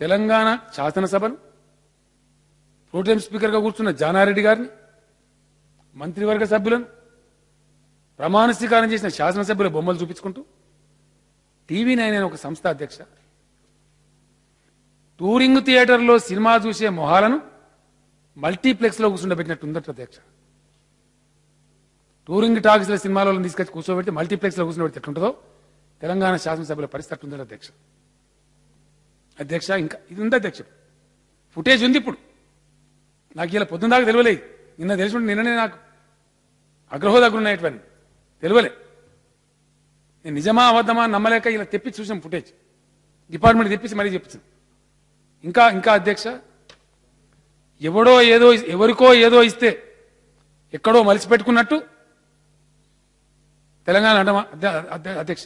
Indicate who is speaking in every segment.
Speaker 1: Telangana శాసనసభను pro tem స్పీకర్గా కూర్చున్న జానారెడ్డి గారిని మంత్రివర్గ సభ్యులను ప్రమాణ స్వీకారం చేసిన శాసనసభ్యుల బొమ్మలు చూపించుకుంటూ టీవీ నైన్ అనే ఒక సంస్థ అధ్యక్ష టూరింగ్ థియేటర్లో సినిమా చూసే మొహాలను మల్టీప్లెక్స్లో కూర్చుండబెట్టినట్టు ఉందట అధ్యక్ష. టూరింగ్ టాక్స్ల సినిమాలలో తీసుకొచ్చి కూర్చోబెట్టి మల్టీప్లెక్స్లో కూర్చుండబెట్టి ఎట్లుంటుందో తెలంగాణ శాసనసభ్యుల పరిస్థితి ఉందట అధ్యక్ష. అధ్యక్ష ఇంకా ఇది ఉంది అధ్యక్ష. ఫుటేజ్ ఉంది ఇప్పుడు. నాకు ఇలా పొద్దున్న దాకా తెలియలేదు నిన్న తెలిసి ఉంటే నిన్ననే నాకు అగ్రహో దగ్గర ఉన్నాయటువంటి తెలియలే నేను నిజమా అబద్ధమా నమ్మలేక ఇలా తెప్పించి చూసాం ఫుటేజ్. డిపార్ట్మెంట్ తెప్పించి మరీ చెప్పించాను ఇంకా ఇంకా అధ్యక్ష ఎవడో ఏదో ఎవరికో ఏదో ఇస్తే ఎక్కడో మలిసి పెట్టుకున్నట్టు తెలంగాణ అంటమా అధ్యక్ష.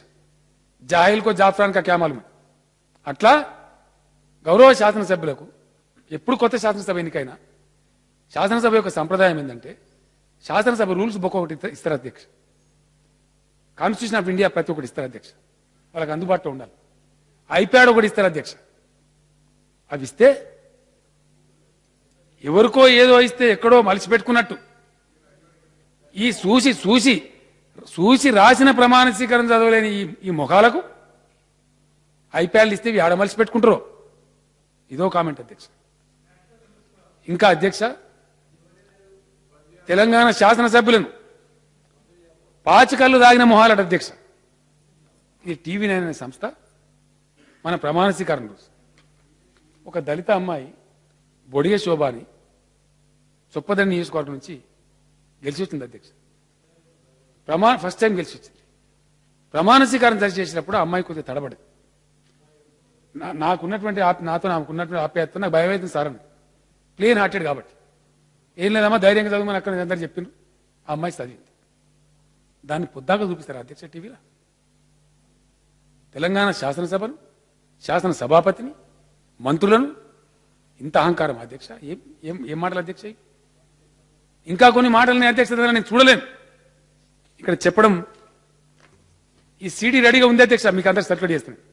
Speaker 1: జాహిల్కో జాఫ్రాన్ కా క్యామాలు అట్లా గౌరవ శాసనసభ్యులకు ఎప్పుడు కొత్త శాసనసభ ఎన్నికైనా శాసనసభ యొక్క సంప్రదాయం ఏంటంటే శాసనసభ రూల్స్ బుక్ ఒకటి ఇస్తారు అధ్యక్ష. కాన్స్టిట్యూషన్ ఆఫ్ ఇండియా ప్రతి ఒక్కటి ఇస్తారు అధ్యక్ష. వాళ్ళకి అందుబాటులో ఉండాలి. ఐప్యాడ్ ఒకటి ఇస్తారు అధ్యక్ష. అవి ఇస్తే ఎవరికో ఏదో ఇస్తే ఎక్కడో మలిసి పెట్టుకున్నట్టు ఈ చూసి చూసి చూసి రాసిన ప్రమాణ స్వీకారం చదవలేని ఈ ఈ ముఖాలకు ఐప్యాడ్లు ఇస్తే ఇవి ఆడ మలిసి పెట్టుకుంటారు ఇదో కామెంట్ అధ్యక్ష. ఇంకా అధ్యక్ష తెలంగాణ శాసనసభ్యులను పాచికల్లు దాగిన మొహాలట అధ్యక్ష. ఇది టీవీ నైన్ అనే సంస్థ మన ప్రమాణ స్వీకారం రోజు. ఒక దళిత అమ్మాయి బొడిగ శోభాని చొప్పదండి నియోజకవర్గం నుంచి గెలిచి వచ్చింది అధ్యక్ష. ప్రమాణ ఫస్ట్ టైం గెలిచి వచ్చింది. ప్రమాణ స్వీకారం చేసినప్పుడు అమ్మాయి కొద్దిగా తడబడింది. నాకున్నటువంటి ఆప్- నాతో నాకున్నటువంటి ఆప్యాయత నాకు భయం అవుతుంది సార్ అని. క్లీన్ హార్టెడ్ కాబట్టి. ఏం లేదమ్మా ధైర్యంగా చదవమని అక్కడ అందరు చెప్పిండ్రు. ఆ అమ్మాయి చదివింది. దాన్ని పొద్దాక చూపిస్తారు అధ్యక్ష టీవీలో? తెలంగాణ శాసనసభను శాసన సభాపతిని మంత్రులను? ఇంత అహంకారం అధ్యక్ష? ఏం ఏం ఏం మాటలు అధ్యక్ష ఇంకా కొన్ని మాటలని అధ్యక్ష నేను చూడలేను. ఇక్కడ చెప్పడం ఈ సీడీ రెడీగా ఉంది అధ్యక్ష మీకు అందరు సర్క్యులేట్ చేస్తున్నాను.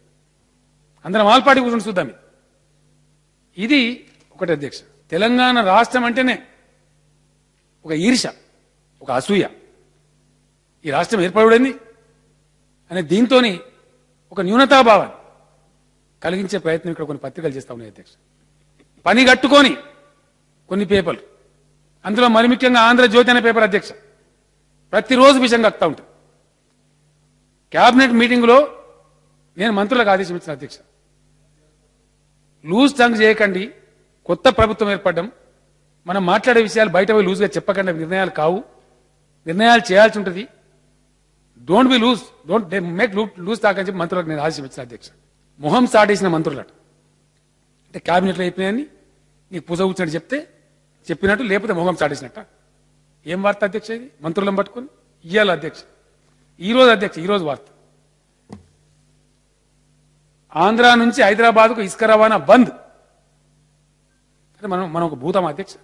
Speaker 1: అందరం ఆల్పాటి కూర్చొని చూద్దాం ఇది. ఒకటి అధ్యక్ష. తెలంగాణ రాష్ట్రం అంటేనే ఒక ఈర్ష ఒక అసూయ. ఈ రాష్ట్రం ఏర్పడబడింది అనే దీంతో ఒక న్యూనతాభావాన్ని కలిగించే ప్రయత్నం ఇక్కడ కొన్ని పత్రికలు చేస్తా ఉన్నాయి అధ్యక్ష. పని కట్టుకొని కొన్ని పేపర్లు. అందులో మరి ముఖ్యంగా ఆంధ్రజ్యోతి అనే పేపర్ అధ్యక్ష. ప్రతిరోజు విషయం కక్తా ఉంటుంది క్యాబినెట్ మీటింగ్లో నేను మంత్రులకు ఆదేశం ఇచ్చిన అధ్యక్ష. లూజ్ టంగ్ చేయకండి. కొత్త ప్రభుత్వం ఏర్పడడం. మనం మాట్లాడే విషయాలు బయట పోయి లూజ్గా చెప్పకుండా. నిర్ణయాలు కావు. నిర్ణయాలు చేయాల్సి ఉంటుంది. Don't be loose don't make loose తాకని చెప్పి మంత్రులకు నేను ఆదేశం ఇచ్చిన అధ్యక్ష. మొహం సాటేసిన మంత్రులట. అంటే క్యాబినెట్లో అయిపోయాయని నీకు పూజ కూర్చున్నట్టు చెప్తే చెప్పినట్టు లేకపోతే మొహం చాటేసినట్ట ఏం వార్త అధ్యక్ష ఇది? మంత్రులను పట్టుకొని ఇయ్యాలి అధ్యక్ష. ఈ రోజు అధ్యక్ష ఈరోజు వార్త. ఆంధ్ర నుంచి హైదరాబాద్కు ఇసుక రవాణా బంద్. అంటే మనం మనం ఒక భూతం అధ్యక్ష.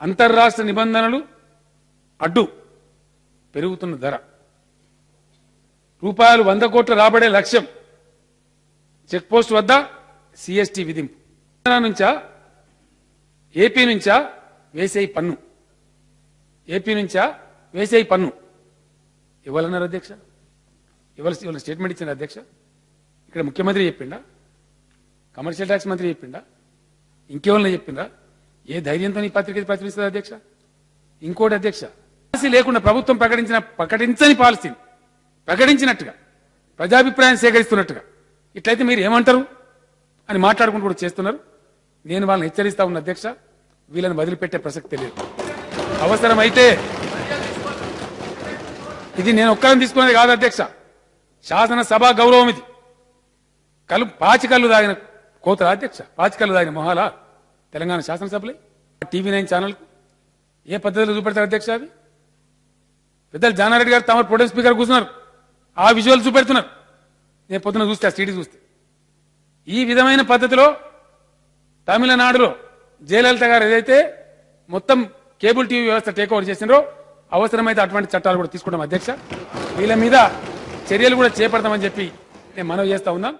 Speaker 1: అంతర్రాష్ట్ర నిబంధనలు అడ్డు పెరుగుతున్న ధర. రూపాయలు వంద కోట్ల రాబడే లక్ష్యం. చెక్ పోస్ట్ వద్ద సిఎస్టి విధింపు. నుంచా ఏపీ నుంచా వేసేయి పన్ను. ఏపీ నుంచా వేసేయి పన్ను. ఇవ్వాలన్నారు అధ్యక్ష. ఇవ్వాల్సి ఇవాళ స్టేట్మెంట్ ఇచ్చిన అధ్యక్ష. ఇక్కడ ముఖ్యమంత్రి చెప్పిండా? కమర్షియల్ ట్యాక్స్ మంత్రి చెప్పిండా? ఇంకేమన్నా చెప్పిండా? ఏ ధైర్యంతో ఈ పత్రిక ప్రచురిస్తుంది అధ్యక్ష? ఇంకోటి అధ్యక్ష పాలసీ లేకుండా ప్రభుత్వం ప్రకటించిన ప్రకటించని పాలసీని ప్రకటించినట్టుగా ప్రజాభిప్రాయం సేకరిస్తున్నట్టుగా. ఇట్లయితే మీరు ఏమంటారు? అని మాట్లాడుకుంటూ కూడా చేస్తున్నారు. నేను వాళ్ళని హెచ్చరిస్తా ఉన్న అధ్యక్ష. వీళ్ళని వదిలిపెట్టే ప్రసక్తి లేదు. అవసరమైతే ఇది నేను ఒక్కరిని తీసుకునేది కాదు అధ్యక్ష. శాసనసభ గౌరవం ఇది. కలు పాచికల్లు దాగిన కోతల అధ్యక్ష పాచికల్లు దాగిన మొహాల తెలంగాణ శాసనసభలే టీవీ నైన్ ఛానల్ ఏ పద్ధతిలో చూపెడతారు అధ్యక్ష అవి? పెద్దలు జానారెడ్డి గారు తమ ప్రొటెం స్పీకర్ కూర్చున్నారు. ఆ విజువల్ చూపెడుతున్నారు. నేను పొద్దున చూస్తే ఆ సీడీ చూస్తే. ఈ విధమైన పద్ధతిలో తమిళనాడులో జయలలిత గారు ఏదైతే మొత్తం కేబుల్ టీవీ వ్యవస్థ టేక్ ఓవర్ చేసినారో అవసరమైతే అటువంటి చట్టాలు కూడా తీసుకుంటాం అధ్యక్ష. వీళ్ళ మీద చర్యలు కూడా చేపడతామని చెప్పి నేను మనవి చేస్తా ఉన్నాను